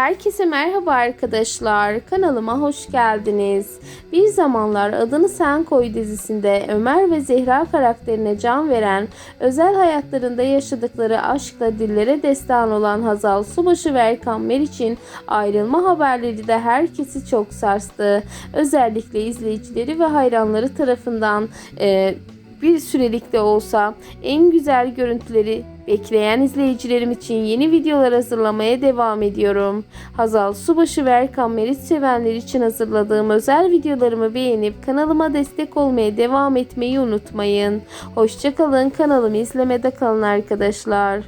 Herkese merhaba arkadaşlar. Kanalıma hoş geldiniz. Bir zamanlar Adını Sen Koy dizisinde Ömer ve Zehra karakterine can veren, özel hayatlarında yaşadıkları aşkla dillere destan olan Hazal Subaşı ve Erkan Meriç'in ayrılma haberleri de herkesi çok sarstı. Özellikle izleyicileri ve hayranları tarafından e, bir sürelik de olsa en güzel görüntüleri bekleyen izleyicilerim için yeni videolar hazırlamaya devam ediyorum. Hazal Subaşı ve Erkan Meriç sevenler için hazırladığım özel videolarımı beğenip kanalıma destek olmaya devam etmeyi unutmayın. Hoşçakalın kanalımı izlemede kalın arkadaşlar.